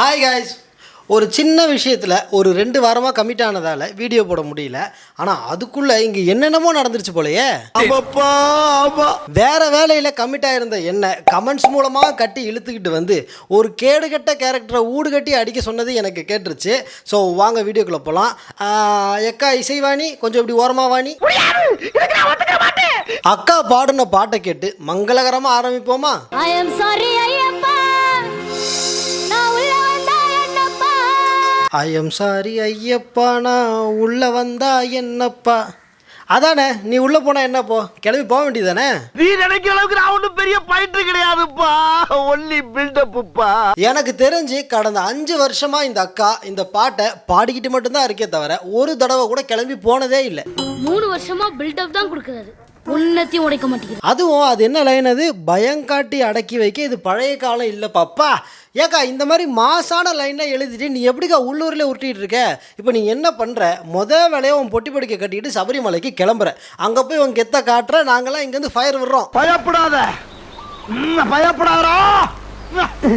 Hi guys ஒரு சின்ன விஷயத்தில் ஒரு ரெண்டு வாரமாக கமிட் ஆனதால் வீடியோ போட முடியல. ஆனால் அதுக்குள்ளே இங்கே என்னென்னமோ நடந்துருச்சு போலயே. வேற வேலையில் கமிட் ஆயிருந்த என்ன கமெண்ட்ஸ் மூலமாக கட்டி இழுத்துக்கிட்டு வந்து ஒரு கேடுகட்ட கேரக்டரை ஊடு கட்டி அடிக்க சொன்னது எனக்கு கேட்டுருச்சு. ஸோ வாங்க வீடியோக்குள்ளே போகலாம் எக்கா இசைவாணி கொஞ்சம் இப்படி ஓரமாக வாணி. அக்கா பாடின பாட்டை கேட்டு மங்களகரமாக ஆரம்பிப்போமா? I am sorry Ayyappa I am sorry Ayyappa நான் உள்ளே வந்தா என்னப்பா? அதானே நீ உள்ளே போனா என்ன போ? கிளம்பி போக வேண்டியதானே நீ நினைக்கிற அளவுக்கு நான் ஒண்ணும் பெரிய பயிற்று கிடையாதுப்பா. ஒன்லி பில்டப்புப்பா. எனக்கு தெரிஞ்சு கடந்த அஞ்சு வருஷமா இந்த அக்கா இந்த பாட்டை பாடிக்கிட்டு மட்டும்தான் இருக்கே தவிர ஒரு தடவை கூட கிளம்பி போனதே இல்லை. மூணு வருஷமா பில்டப் தான் கொடுக்கறாரு உன்னத்தையும் உடைக்க மாட்டேங்குது அதுவும் அது என்ன லைன் அது? பயங்காட்டி அடக்கி வைக்க இது பழைய காலம் இல்லை பாப்பா. ஏக்கா இந்த மாதிரி மாசான லைன்லாம் எழுதிட்டு நீ எப்படிக்கா உள்ளூரில் உருட்டிட்டு இருக்க? இப்போ நீ என்ன பண்ணுற முத வேலையை உன் பொட்டி படிக்க கட்டிட்டு சபரிமலைக்கு கிளம்புற. அங்கே போய் உன் கெத்த காட்டுற நாங்களாம் இங்கேருந்து ஃபயர் விடுறோம். பயப்படாத. ம், பயப்படாதடா.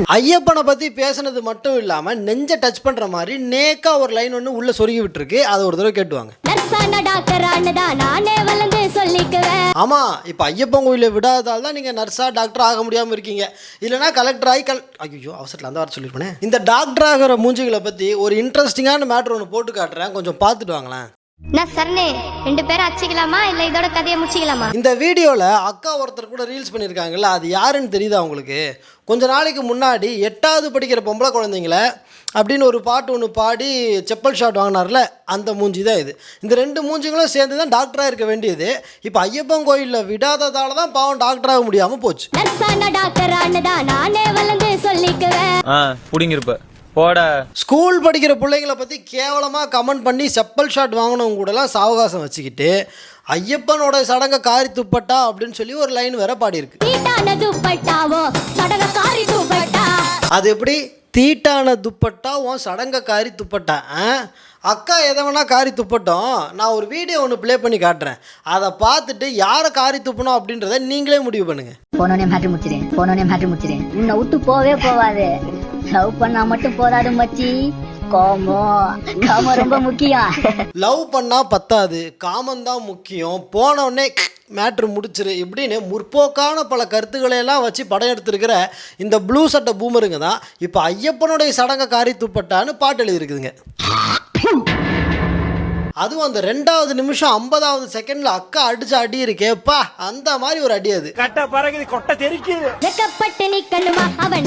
ஐயப்பனை பற்றி பேசுனது மட்டும் இல்லாமல் நெஞ்சை டச் பண்ணுற மாதிரி நேக்கா ஒரு லைன் ஒன்று உள்ளே சொருகி விட்டுருக்கு. அதை ஒரு தடவை கேட்டுவாங்க. ஆமாம் இப்போ ஐயப்பன் கோயிலில் விடாததால் தான் நீங்கள் நர்ஸா டாக்டர் ஆக முடியாமல் இருக்கீங்க. இல்லைனா கலெக்டர் ஆகி கல் ஐயோ அவசரத்தில் அந்த வாரம் சொல்லிருப்பேனே. இந்த டாக்டர் ஆகிற மூஞ்சிகளை பற்றி ஒரு இன்ட்ரெஸ்டிங்கான மேட்ரு ஒன்று போட்டு காட்டுறேன். கொஞ்சம் பார்த்துட்டு வாங்களேன். நான் சரணே ரெண்டு பேரும் அடிச்சுக்கலாமா? இல்ல இதோட கதையை முடிச்சுக்கலாமா? இந்த வீடியோவில் அக்கா ஒருத்தர் கூட ரீல்ஸ் பண்ணியிருக்காங்கல்ல அது யாருன்னு தெரியுதா உங்களுக்கு? கொஞ்ச நாளைக்கு முன்னாடி எட்டாவது படிக்கிற பொம்பளை குழந்தைங்கள அப்படின்னு ஒரு பாட்டு ஒன்று பாடி செப்பல் ஷாட் வாங்கினார்ல அந்த மூஞ்சி தான் இது. இந்த ரெண்டு மூஞ்சிங்களும் சேர்ந்து தான் டாக்டராக இருக்க வேண்டியது. இப்போ ஐயப்பன் கோயிலில் விடாததால தான் பாவம் டாக்டர் ஆக முடியாமல் போச்சு. புடிங்கிருப்ப. போட. ஸ்கூல் படிக்கிற பிள்ளைங்களை பற்றி கேவலமாக கமெண்ட் பண்ணி செப்பல் ஷாட் வாங்கினவங்க கூடலாம் சாவகாசம் வச்சுக்கிட்டு ஐயப்பனோட சடங்கை காரி துப்பட்டா? அப்படின்னு சொல்லி ஒரு லைன் வேற பாடியிருக்கு. தீட்டான துப்பட்டாவோ? சடக காரி துப்பட்டா? அது எப்படி? தீட்டான துப்பட்டா உன் சடங்க காரி துப்பட்டா. ஆ? அக்கா எதை வேணா காரி துப்பட்டோம். நான் ஒரு வீடியோ ஒன்று ப்ளே பண்ணி காட்டுறேன். அதை பார்த்துட்டு யாரை காரி துப்பணும் அப்படின்றத நீங்களே முடிவு பண்ணுங்கள் போனோனே மேட்ரு முடிச்சிடேன் போனோனே மேட்ரு முடிச்சிடேன் உன்னை விட்டு போவே போவாது. லவ் பண்ணா மட்டும் போதாது மச்சி. கோமம் கோமம் ரொம்ப முக்கியம். லவ் பண்ணால் பத்தாது காமந்தான் முக்கியம். போன உடனே மேட்ரு முடிச்சிரு. இப்படின்னு முற்போக்கான பல கருத்துக்களை எல்லாம் வச்சு படம் எடுத்திருக்கிற இந்த ப்ளூ சட்டை பூமருங்க தான் இப்போ ஐயப்பனுடைய சடங்கை காரி துப்பட்டான்னு பாட்டு எழுதியிருக்குதுங்க. அதுவும் அந்த ரெண்டாவது நிமிஷம் ஐம்பதாவது செகண்ட்ல அக்கா அடிச்ச அடி இருக்கேப்பா அந்த மாதிரி ஒரு அடி அது. கட்ட பறகுது கொட்டை தெரிக்குது. அவன்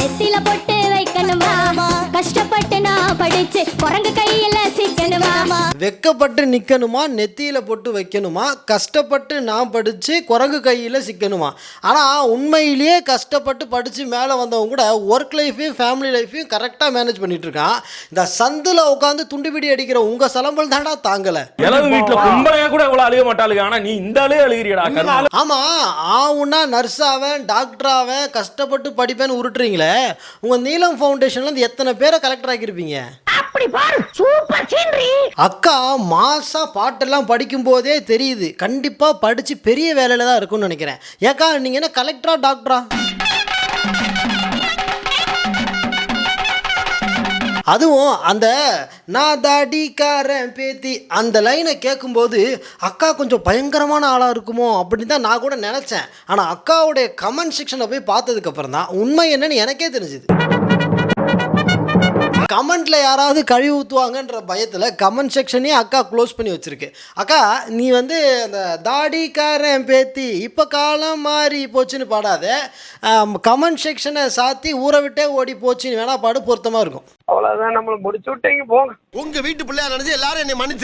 படிச்சு குரங்கு கையில சிக்கணுமா? வெக்கப்பட்டு நிற்கணுமா நெத்தியில் போட்டு வைக்கணுமா? கஷ்டப்பட்டு நான் படித்து குரங்கு கையில் சிக்கணுமா? ஆனால் உண்மையிலேயே கஷ்டப்பட்டு படித்து மேலே வந்தவங்க கூட ஒர்க் லைஃபையும் ஃபேமிலி லைஃபையும் கரெக்டாக மேனேஜ் பண்ணிட்டு இருக்கான் இந்த சந்தில் உட்காந்து துண்டுபிடி அடிக்கிற உங்கள் சலம்பல் தாண்டா தாங்கலை. இளவு வீட்டுல பொம்பளைங்க கூட இவ்வளவு அழுக மாட்டாளுங்க. ஆனா நீ இந்த ஆளே அழுகிறியடா ஆமாம் ஆவுன்னா நர்ஸ் ஆவேன் டாக்டர் ஆவேன் கஷ்டப்பட்டு படிப்பேன்னு உருட்டுறீங்களே. உங்கள் நீலம் ஃபவுண்டேஷன்லேருந்து எத்தனை பேரை கலெக்டர் ஆக்கியிருப்பீங்க? அக்கா மாசா பாட்டெல்லாம் படிக்கும் போதே தெரியுது. கண்டிப்பா படிச்சு பெரிய வேலையில தான் இருக்கும்னு நினைக்கிறேன். ஏக்கா நீங்க என்ன கலெக்டரா டாக்டரா அதுவும் அந்த நான் தாடிக்காரன் பேத்தி அந்த லைனை கேட்கும்போது அக்கா கொஞ்சம் பயங்கரமான ஆளாக இருக்குமோ அப்படின்னு தான் நான் கூட நினச்சேன். ஆனால் அக்காவுடைய கமெண்ட் செக்ஷனை போய் பார்த்ததுக்கப்புறம் தான் உண்மை என்னன்னு எனக்கே தெரிஞ்சுது. கமெண்ட்ல யாராவது கழுவி ஊற்றுவாங்கன்ற பயத்தில் கமெண்ட் செக்ஷனே அக்கா க்ளோஸ் பண்ணி வச்சிருக்கு. அக்கா நீ வந்து அந்த தாடிக்காரன் பேத்தி இப்போ காலம் மாறி போச்சுன்னு பாடாத. கமெண்ட் செக்ஷனை சாத்தி ஊரை விட்டே ஓடி போச்சுன்னு வேணா பாடு பொருத்தமாக இருக்கும். அவ்வளவுதான் நம்மள முடிச்சு விட்டீங்க போங்க. உங்க வீட்டு பிள்ளையா நினைச்சு எல்லாரும் என்னை மன்னிச்சு